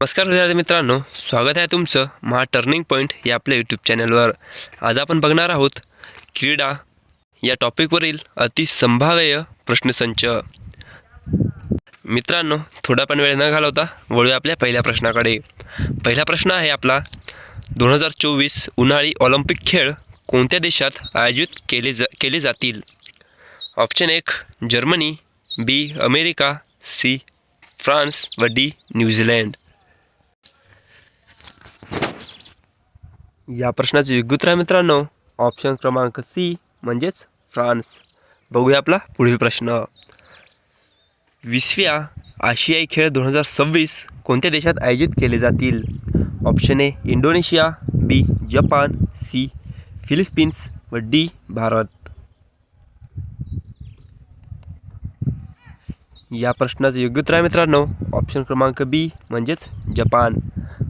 नमस्कार विद्यार्थी मित्रांनो स्वागत आहे तुमचं महा टर्निंग पॉईंट या आपल्या यूट्यूब चॅनलवर आज आपण बघणार आहोत क्रीडा या टॉपिकवरील अतिसंभाव्य प्रश्नसंच. मित्रांनो थोडा पण वेळ न घालवता वळूया आपल्या पहिल्या प्रश्नाकडे. पहिला प्रश्न आहे आपला दोन हजार चोवीस उन्हाळी ऑलिम्पिक खेळ कोणत्या देशात आयोजित केले जा केले जातील? ऑप्शन एक Germany B America C France व डी न्यूझीलँड. या प्रश्नाचं योग्य उत्तर आहे मित्रांनो. ऑप्शन क्रमांक सी म्हणजेच फ्रान्स. बघूया आपला पुढील प्रश्न. विसव्या आशियाई खेळ दोन हजार सव्वीस कोणत्या देशात आयोजित केले जातील? Option A Indonesia B Japan C Philippines व डी भारत. या प्रश्नाचं योग्य उत्तर आहे मित्रांनो. ऑप्शन क्रमांक बी म्हणजेच जपान.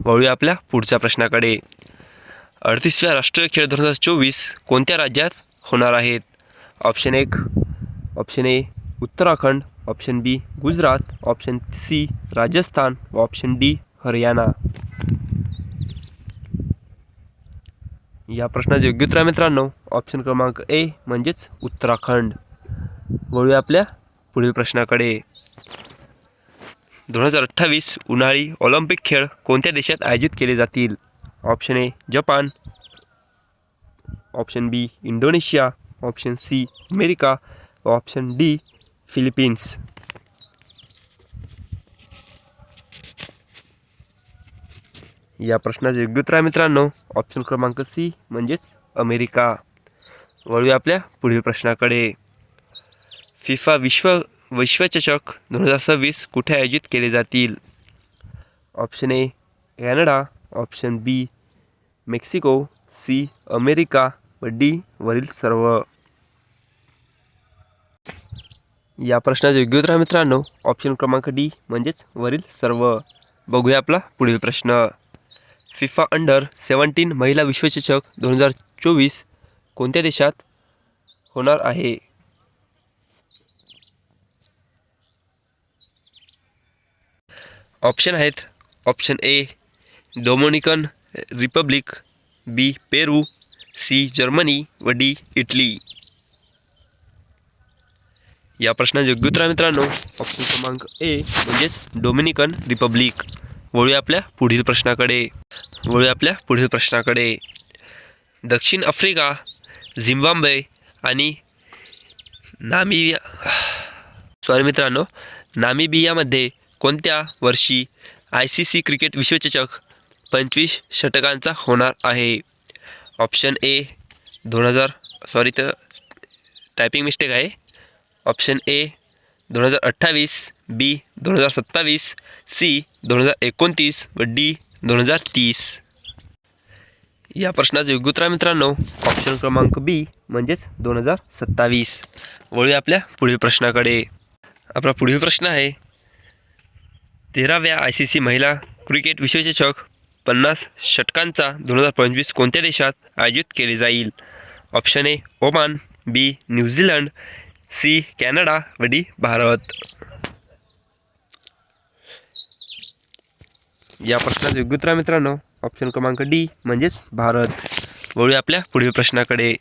वळूया आपल्या पुढच्या प्रश्नाकडे. अडतीसव्या राष्ट्रीय खेळ दोन हजार चोवीस कोणत्या राज्यात होणार आहेत? ऑप्शन एक option A Uttarakhand. Option B Gujarat. Option C Rajasthan. व ऑप्शन डी हरियाणा. या प्रश्नाचे योग्य उत्तर आहे मित्रांनो. ऑप्शन क्रमांक ए म्हणजेच उत्तराखंड. वळूया आपल्या पुढील प्रश्नाकडे. दोन हजार अठ्ठावीस उन्हाळी ऑलिम्पिक खेळ कोणत्या देशात आयोजित केले जातील? Option A Japan. Option B Indonesia. Option C America. Option D Philippines. या प्रश्नाचे योग्य उत्तर आहे मित्रांनो. ऑप्शन क्रमांक सी म्हणजेच अमेरिका. वळूया आपल्या पुढील प्रश्नाकडे. फिफा विश्व विश्वचषक दोन हजार सव्वीस कुठे आयोजित केले जातील? Option A Canada. Option B Mexico C America व डी वरील सर्व. या प्रश्नाचे योग्य उत्तर मित्रांनो. ऑप्शन क्रमांक डी म्हणजेच वरील सर्व. बघूया आपला पुढील प्रश्न. फिफा अंडर सेवन्टीन महिला विश्वचषक दोन हजार चोवीस कोणत्या देशात होणार आहे? ऑप्शन आहेत. Option A Dominican Republic B Peru C Germany व डी इटली. या प्रश्नाचे योग्य उत्तर मित्रांनो. ऑप्शन क्रमांक ए म्हणजेच डोमिनिकन रिपब्लिक वळूया आपल्या पुढील प्रश्नाकडे. वळूया आपल्या पुढील प्रश्नाकडे. दक्षिण आफ्रिका झिम्बाब्वे आणि नामिबिया. सॉरी मित्रांनो नामिबियामध्ये कोणत्या वर्षी आय सी सी क्रिकेट विश्वचषक पंचवीस षटकांचा होणार आहे. ऑप्शन ए दोन हजार सॉरी तर टायपिंग मिस्टेक आहे. ऑप्शन ए दोन हजार अठ्ठावीस बी दोन हजार सत्तावीस सी दोन हजार एकोणतीस व डी दोन हजार तीस. या प्रश्नाचं योग्य उत्तर मित्रांनो. ऑप्शन क्रमांक बी म्हणजेच दोन हजार सत्तावीस. वळूया आपल्या पुढील प्रश्नाकडे. आपला पुढील प्रश्न आहे तेराव्या आय सी सी महिला क्रिकेट विश्वचषक पन्नास षटकांचा दोन हजार पंचवीस कोणत्या देशात आयोजित केले जाईल? Option A Oman B New Zealand C Canada व डी भारत. या प्रश्नाचं योग्य उत्तर मित्रांनो. ऑप्शन क्रमांक डी म्हणजेच भारत. वळूया आपल्या पुढील प्रश्नाकडे.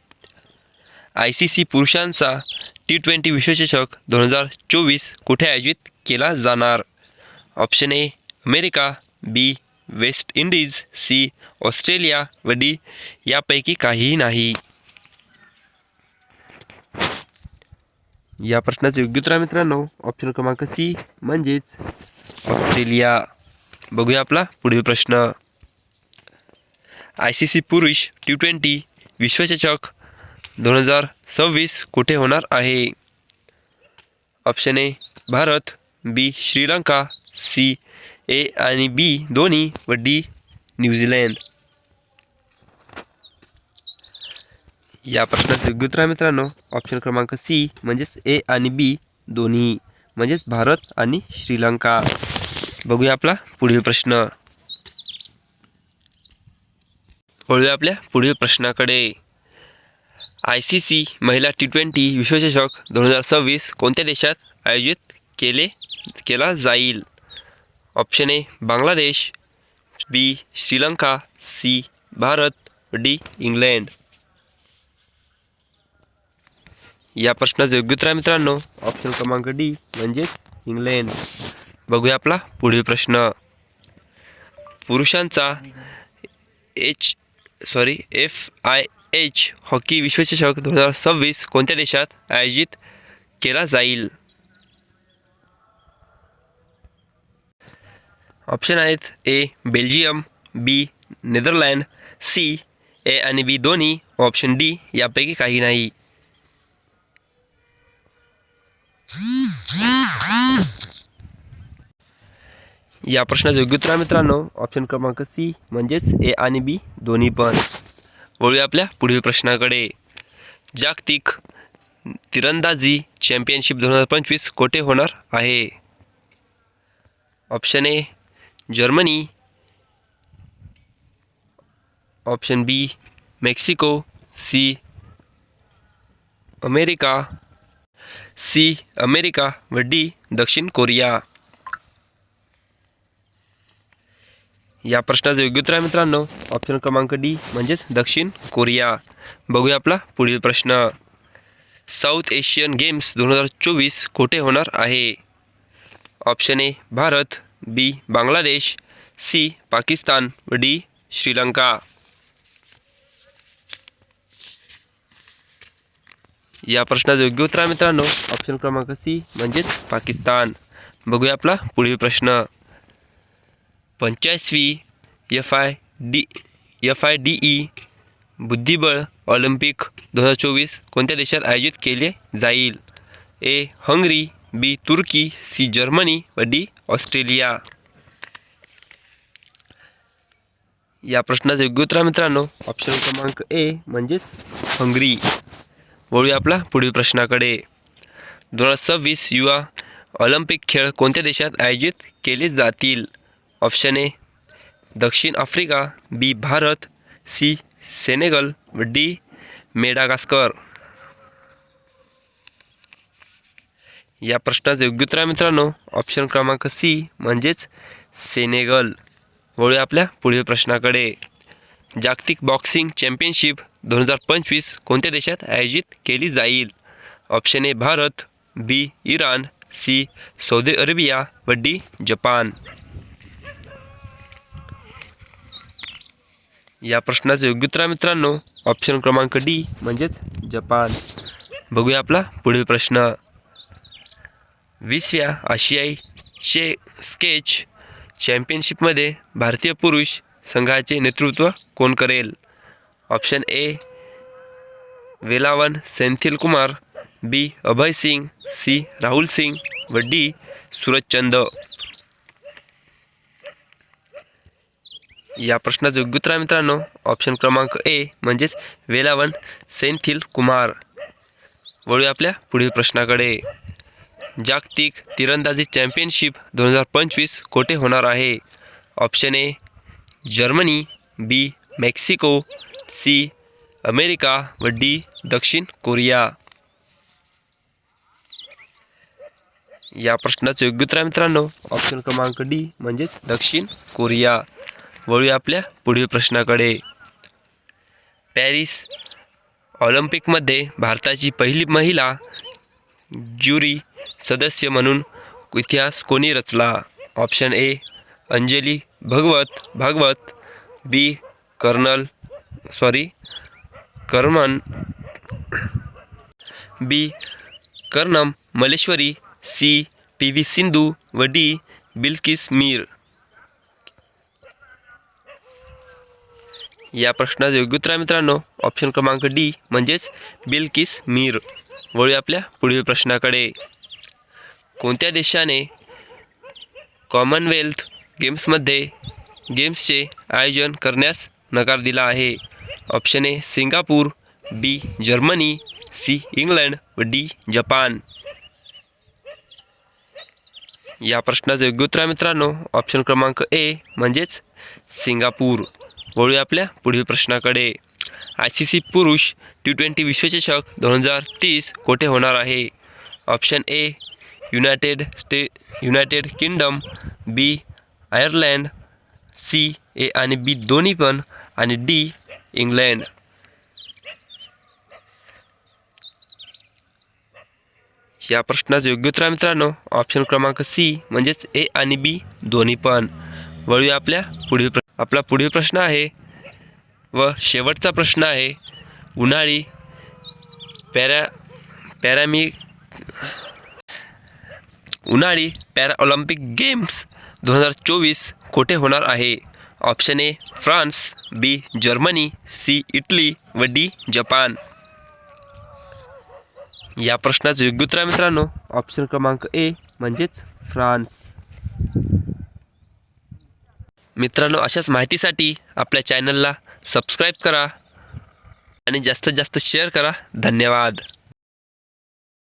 आय सी सी पुरुषांचा टी ट्वेंटी विश्वचषक दोन हजार चोवीस कुठे आयोजित केला जाणार? Option A America B West Indies C Australia व डी यापैकी काहीही नाही. या प्रश्नाचं योग्य उत्तर मित्रांनो. ऑप्शन क्रमांक सी म्हणजेच ऑस्ट्रेलिया. बघूया आपला पुढील प्रश्न. आय सी सी पुरुष टी ट्वेंटी विश्वचषक दोन हजार सव्वीस कुठे होणार आहे? Option A Bharat. B Sri Lanka. C A आणि बी दोन्ही व डी न्यूझीलँड या प्रश्नाचं योग्य उत्तर आहे मित्रांनो ऑप्शन क्रमांक सी म्हणजेच ए आणि बी दोन्ही म्हणजेच भारत आणि श्रीलंका. बघूया आपला पुढील प्रश्न. वळूया आपल्या पुढील प्रश्नाकडे. आय सी सी महिला टी ट्वेंटी विश्वचषक दोन हजार सव्वीस कोणत्या देशात आयोजित केले केला जाईल? Option A Bangladesh B Sri Lanka C Bharat D England. या प्रश्नाचं योग्य उत्तर आहे मित्रांनो. ऑप्शन क्रमांक डी म्हणजेच इंग्लंड. बघूया आपला पुढील प्रश्न. पुरुषांचा H sorry F I H hockey विश्वचषक दोन हजार सव्वीस कोणत्या देशात आयोजित केला जाईल? ऑप्शन आहेत A Belgium B Netherland C A आणि बी दोन्ही. ऑप्शन डी यापैकी काही नाही. या प्रश्नाचं योग्य उत्तर मित्रांनो. ऑप्शन क्रमांक सी म्हणजेच ए आणि बी दोन्ही पण. वळूया आपल्या पुढील प्रश्नाकडे. जागतिक तिरंदाजी चॅम्पियनशिप दोन हजार पंचवीस कोठे होणार आहे? Option A Germany option B Mexico C America C America व डी दक्षिण कोरिया. या प्रश्नाचं योग्य उत्तर आहे मित्रांनो. ऑप्शन क्रमांक डी म्हणजेच दक्षिण कोरिया. बघूया आपला पुढील प्रश्न. साऊथ एशियन गेम्स दोन हजार चोवीस कोठे होणार आहे? Option A Bharat. B Bangladesh C Pakistan व डी श्रीलंका. या प्रश्नाचं योग्य उत्तर आहे मित्रांनो. ऑप्शन क्रमांक सी म्हणजेच पाकिस्तान. बघूया आपला पुढील प्रश्न. पंच्याऐंशी F I D F I D E बुद्धिबळ ऑलिम्पिक दोन हजार चोवीस कोणत्या देशात आयोजित केले जाईल? A Hungary B Turkey C Germany व डी ऑस्ट्रेलिया. या प्रश्नाचं योग्य उत्तर मित्रांनो. ऑप्शन क्रमांक ए म्हणजेच हंगरी. वळूया आपला पुढील प्रश्नाकडे. दोन हजार सव्वीस युवा ऑलिम्पिक खेळ कोणत्या देशात आयोजित केले जातील? ऑप्शन ए दक्षिण Africa. B Bharat. C Senegal. D Madagascar. या प्रश्नाचं योग्य उत्तर आहे मित्रांनो. ऑप्शन क्रमांक सी म्हणजेच सेनेगल. वळूया आपल्या पुढील प्रश्नाकडे. जागतिक बॉक्सिंग चॅम्पियनशिप दोन हजार पंचवीस कोणत्या देशात आयोजित केली जाईल? Option A Bharat. B Iran. C Saudi Arabia व डी जपान. या प्रश्नाचं योग्य उत्तर आहे मित्रांनो. ऑप्शन क्रमांक डी म्हणजेच जपान. बघूया आपला पुढील प्रश्न. वीसव्या आशियाई चे स्केच चॅम्पियनशिपमध्ये भारतीय पुरुष संघाचे नेतृत्व कोण करेल? Option A Velavan Senthil Kumar B Abhay Singh C Rahul Singh व डी सूरजचंद या प्रश्नाचं योग्य उत्तर आहे मित्रांनो ऑप्शन क्रमांक ए म्हणजेच वेलावन सेंथिल कुमार. वळूया आपल्या पुढील प्रश्नाकडे. जागतिक तिरंदाजी चॅम्पियनशिप दोन हजार पंचवीस कोठे होणार आहे? Option A Germany B Mexico C America व डी दक्षिण कोरिया. या प्रश्नाचं योग्य उत्तर आहे मित्रांनो. ऑप्शन क्रमांक डी म्हणजेच दक्षिण कोरिया. वळूया आपल्या पुढील प्रश्नाकडे. पॅरिस ऑलिम्पिकमध्ये भारताची पहिली महिला ज्युरी सदस्य म्हणून इतिहास कोणी रचला? Option A Anjali Bhagwat Bhagwat. B Karnal sorry Karman. B Karnam Malleswari. C P V Sindhu व डी बिल्किस मीर. या प्रश्नाचं योग्य उत्तर आहे मित्रांनो. ऑप्शन क्रमांक डी म्हणजेच बिल्किस मीर. वळूया आपल्या पुढील प्रश्नाकडे. कोणत्या देशाने कॉमनवेल्थ गेम्समध्ये गेम्सचे आयोजन करण्यास नकार दिला आहे? Option A Singapore. B Germany. C England. व डी जपान. या प्रश्नाचं योग्य उत्तर आहे मित्रांनो. ऑप्शन क्रमांक ए म्हणजेच सिंगापूर. वळूया आपल्या पुढील प्रश्नाकडे. आय सी सी पुरुष टी ट्वेंटी विश्वचषक दोन हजार तीस कोठे होणार आहे? Option A United state United Kingdom B Ireland C A आणि बी दोन्ही पण आणि डी इंग्लंड या प्रश्नाचं योग्य उत्तर मित्रांनो. ऑप्शन क्रमांक सी म्हणजेच ए आणि बी दोन्ही पण. वळूया आपल्या पुढील प्र आपला पुढील प्रश्न आहे. व शेवटचा प्रश्न आहे. उन्हाळी पॅरा पॅरामी उन्हाळी पॅराऑलिम्पिक गेम्स दोन हजार चोवीस कोठे होणार आहे? Option A France B Germany C Italy व डी जपान. या प्रश्नाचं योग्य उत्तर आहे मित्रांनो. ऑप्शन क्रमांक ए म्हणजेच फ्रान्स. मित्रांनो अशाच माहितीसाठी आपल्या चॅनलला सबस्क्राईब करा आणि जास्तीत जास्त शेअर करा. धन्यवाद.